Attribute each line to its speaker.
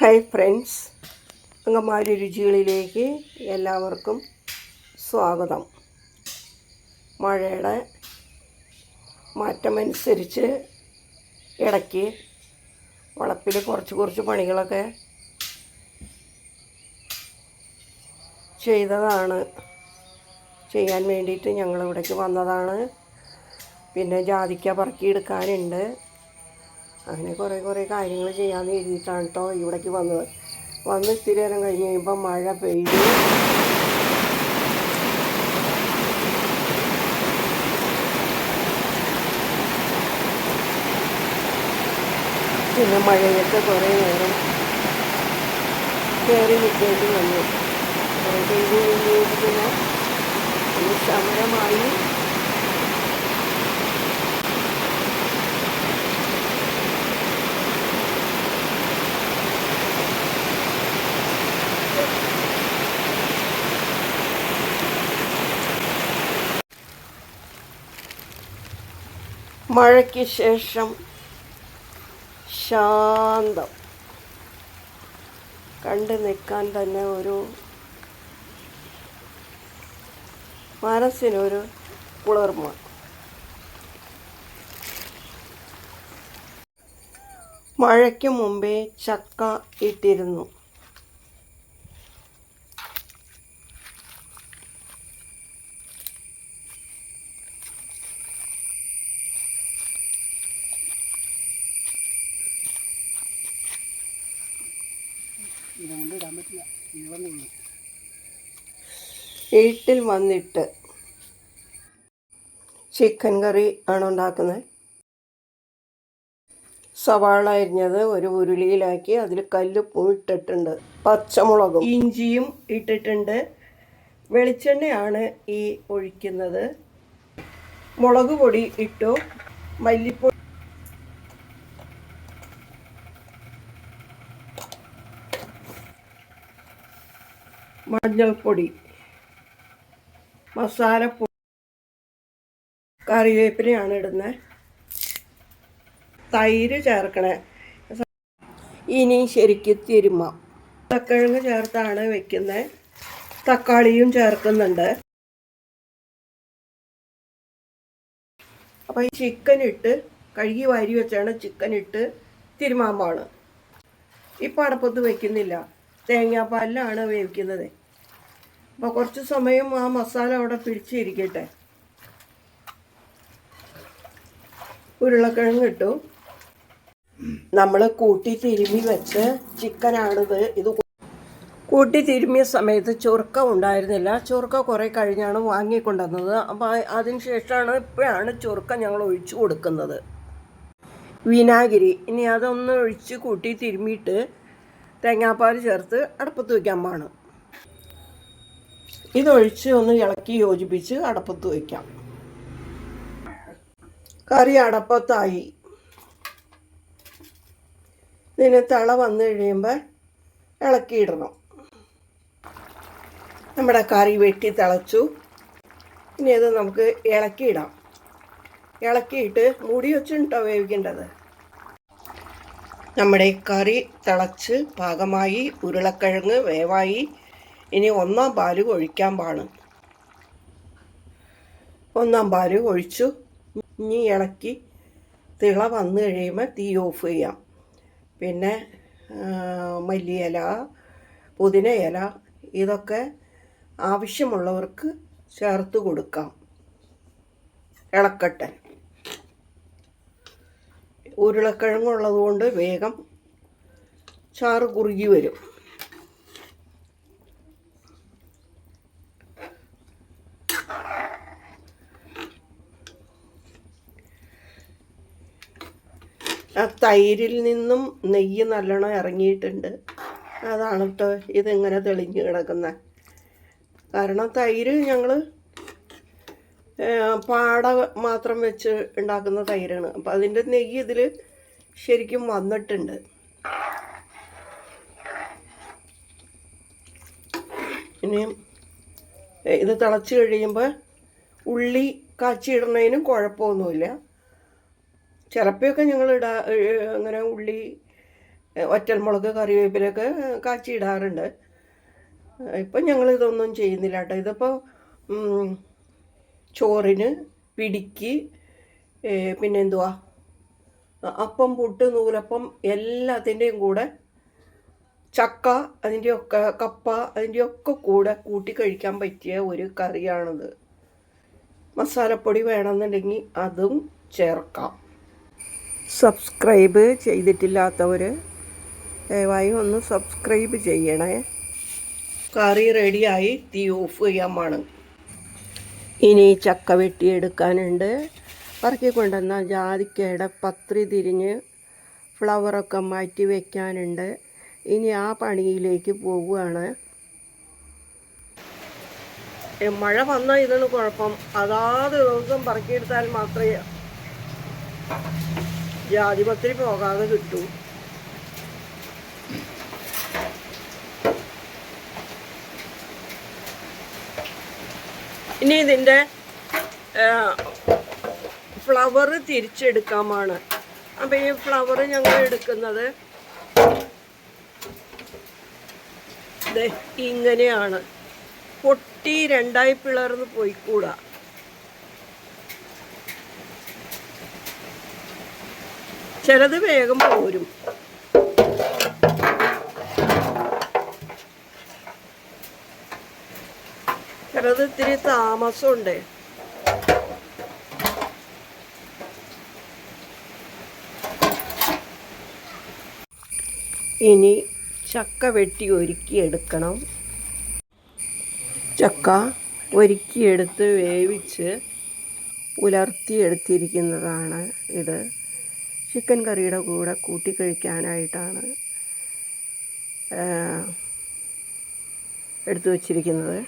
Speaker 1: Hi friends അങ്കമാരി രുചികളിലേക്ക് എല്ലാവർക്കും സ്വാഗതം. മഴയുടെ മാറ്റമനുസരിച്ച് ഇടയ്ക്ക് വളപ്പിൽ കുറച്ച് കുറച്ച് പണികളൊക്കെ ചെയ്തതാണ്. ചെയ്യാൻ വേണ്ടിയിട്ട് ഞങ്ങൾ ഇവിടേക്ക് വന്നതാണ്. പിന്നെ ജാതിക്ക പറക്കിയെടുക്കാനുണ്ട് അങ്ങനെ കുറേ കുറേ കാര്യങ്ങൾ ചെയ്യാമെന്ന് എഴുതിയിട്ടാണ് കേട്ടോ ഇവിടേക്ക് വന്നത്. വന്ന് ഇത്തിരി നേരം കഴിഞ്ഞ് കഴിയുമ്പോൾ മഴ പെയ്തു. പിന്നെ മഴയൊക്കെ കുറേ നേരം കയറി നിൽക്കേണ്ടി വന്നു. കുറേ പെയ്ത് കഴിഞ്ഞ് പിന്നെ ഒന്ന് മഴയ്ക്ക് ശേഷം ശാന്തം. കണ്ടു നിൽക്കാൻ തന്നെ ഒരു മനസ്സിനൊരു കുളിർമ. മഴയ്ക്ക് മുമ്പേ ചക്ക ഇട്ടിരുന്നു. വീട്ടിൽ വന്നിട്ട് ചിക്കൻ കറി ആണ് ഉണ്ടാക്കുന്നത്. സവാള അരിഞ്ഞത് ഒരു ഉരുളിയിലാക്കി അതിൽ കല്ലുപ്പും ഇട്ടിട്ടുണ്ട്. പച്ചമുളകും ഇഞ്ചിയും ഇട്ടിട്ടുണ്ട്. വെളിച്ചെണ്ണയാണ് ഈ ഒഴിക്കുന്നത്. മുളക് പൊടി ഇട്ടു. മല്ലിപ്പൊടി മഞ്ഞൾപ്പൊടി മസാലപ്പൊടി കറിവേപ്പിനെയാണ് ഇടുന്നത് തൈര് ചേർക്കണേ. ഇനി ശരിക്കും തിരുമാം തക്കിഴങ്ങ് ചേർത്താണ് വെക്കുന്നത് തക്കാളിയും ചേർക്കുന്നുണ്ട്. അപ്പോൾ ഈ ചിക്കൻ ഇട്ട് കഴുകി വാരി വെച്ചാണ് ചിക്കൻ ഇട്ട് തിരുമാമ്പാണ് ഇപ്പം അടപ്പത്ത് വയ്ക്കുന്നില്ല തേങ്ങാപ്പാലിലാണ് വേവിക്കുന്നത്. അപ്പോൾ കുറച്ച് സമയം ആ മസാല അവിടെ പിടിച്ചിരിക്കട്ടെ. ഉരുളക്കിഴങ്ങ് ഇട്ടു. നമ്മൾ കൂട്ടി തിരുമ്മി വെച്ച് ചിക്കനാണിത്. ഇത് കൂട്ടി തിരുമ്മിയ സമയത്ത് ചൊറുക്ക ഉണ്ടായിരുന്നില്ല. ചൊറുക്ക കുറേ കഴിഞ്ഞാണ് വാങ്ങിക്കൊണ്ടുവന്നത്. അപ്പോൾ അതിന് ശേഷമാണ് ഇപ്പോഴാണ് ചൊറുക്ക ഞങ്ങൾ ഒഴിച്ചു കൊടുക്കുന്നത്. വിനാഗിരി. ഇനി അതൊന്ന് ഒഴിച്ച് കൂട്ടി തിരുമ്മിയിട്ട് തേങ്ങാപ്പാൽ ചേർത്ത് അടപ്പത്ത് വയ്ക്കാൻ പാണ് ഇതൊഴിച്ച് ഒന്ന് ഇളക്കി യോജിപ്പിച്ച് അടപ്പത്ത് വയ്ക്കാം. കറി അടപ്പത്തായി. ഇതിന് തള വന്നു കഴിയുമ്പോൾ ഇളക്കിയിടണം. നമ്മുടെ കറി വെട്ടി തിളച്ചു. ഇനി അത് നമുക്ക് ഇളക്കിയിടാം. ഇളക്കിയിട്ട് മൂടി വെച്ചിട്ടോ വേവിക്കേണ്ടത്. നമ്മുടെ കറി തിളച്ച് പാകമായി ഉരുളക്കിഴങ്ങ് വേവായി. ഇനി ഒന്നാം പാൽ ഒഴിക്കാൻ പാണ് ഒന്നാം പാൽ ഒഴിച്ചു ഇനി ഇളക്കി തിള വന്നു കഴിയുമ്പോൾ തീ ഓഫ് ചെയ്യാം. പിന്നെ മല്ലിയില പുതിന ഇല ഇതൊക്കെ ആവശ്യമുള്ളവർക്ക് ചേർത്ത് കൊടുക്കാം. ഇളക്കട്ടെ. ഉരുളക്കിഴങ്ങുള്ളത് കൊണ്ട് വേഗം ചാറ് കുറുകി വരും. ആ തൈരിൽ നിന്നും നെയ്യ് നല്ലോണം ഇറങ്ങിയിട്ടുണ്ട്. അതാണ് കേട്ടോ ഇതിങ്ങനെ തെളിഞ്ഞ് കിടക്കുന്നത് കാരണം തൈര് ഞങ്ങൾ പാട മാത്രം വെച്ച് ഉണ്ടാക്കുന്ന തൈരാണ്. അപ്പം അതിന്റെ നെയ്യ് ഇതിൽ ശരിക്കും വന്നിട്ടുണ്ട്. ഇനിയും ഏ, ഇത് തിളച്ച് കഴിയുമ്പോൾ ഉള്ളി കാച്ചിയിടുന്നതിനും കുഴപ്പമൊന്നുമില്ല. ചിലപ്പോഴൊക്കെ ഞങ്ങൾ ഇടാ അങ്ങനെ ഉള്ളി ഒറ്റൽമുളക് കറിവേപ്പിലൊക്കെ കാച്ചിയിടാറുണ്ട്. ഇപ്പം ഞങ്ങൾ ഇതൊന്നും ചെയ്യുന്നില്ല കേട്ടോ. ഇതിപ്പോൾ ചോറിന് പിടിക്ക് പിന്നെ പിന്നെന്തുവാ? അപ്പം പുട്ട് നൂലപ്പം എല്ലാത്തിന്റെയും കൂടെ ചക്ക അതിന്റെയൊക്കെ കപ്പ അതിന്റെയൊക്കെ കൂടെ കൂട്ടി കഴിക്കാൻ പറ്റിയ ഒരു കറിയാണിത്. മസാലപ്പൊടി വേണമെന്നുണ്ടെങ്കിൽ അതും ചേർക്കാം. സബ്സ്ക്രൈബ് ചെയ്തിട്ടില്ലാത്തവർ ദയവായി ഒന്ന് സബ്സ്ക്രൈബ് ചെയ്യണേ. കറി റെഡിയായി തീ ഓഫ് ചെയ്യാൻ വേണം ഇനി ചക്ക വെട്ടിയെടുക്കാനുണ്ട്. പറക്കി കൊണ്ടുവന്ന ജാതിക്കയുടെ പത്രി തിരിഞ്ഞ് ഫ്ലവറൊക്കെ മാറ്റി വയ്ക്കാനുണ്ട് ഇനി ആ പണിയിലേക്ക് പോവുകയാണ്. മഴ വന്ന ഇതിന് കുഴപ്പം. അതാത് ദിവസം പറക്കിയെടുത്താൽ മാത്രമേ ജാതിപത്രി പോകാതെ കിട്ടൂ. ഇനി ഇതിന്റെ ഫ്ലവർ തിരിച്ചെടുക്കാമാണ്. അപ്പം ഈ ഫ്ലവർ ഞങ്ങൾ എടുക്കുന്നത് ഇങ്ങനെയാണ്. പൊട്ടി രണ്ടായി പിളർന്ന് പോയിക്കൂടാ. ചിലത് വേഗം പോരും. ചിലത് ഇത്തിരി താമസമുണ്ട്. ഇനി ചക്ക വെട്ടി ഒരുക്കിയെടുക്കണം ചക്ക ഒരുക്കിയെടുത്ത് വേവിച്ച് ഉലർത്തിയെടുത്തിരിക്കുന്നതാണ് ഇത്. ചിക്കൻ കറിയുടെ കൂടെ കൂട്ടി കഴിക്കാനായിട്ടാണ് എടുത്തു വച്ചിരിക്കുന്നത്.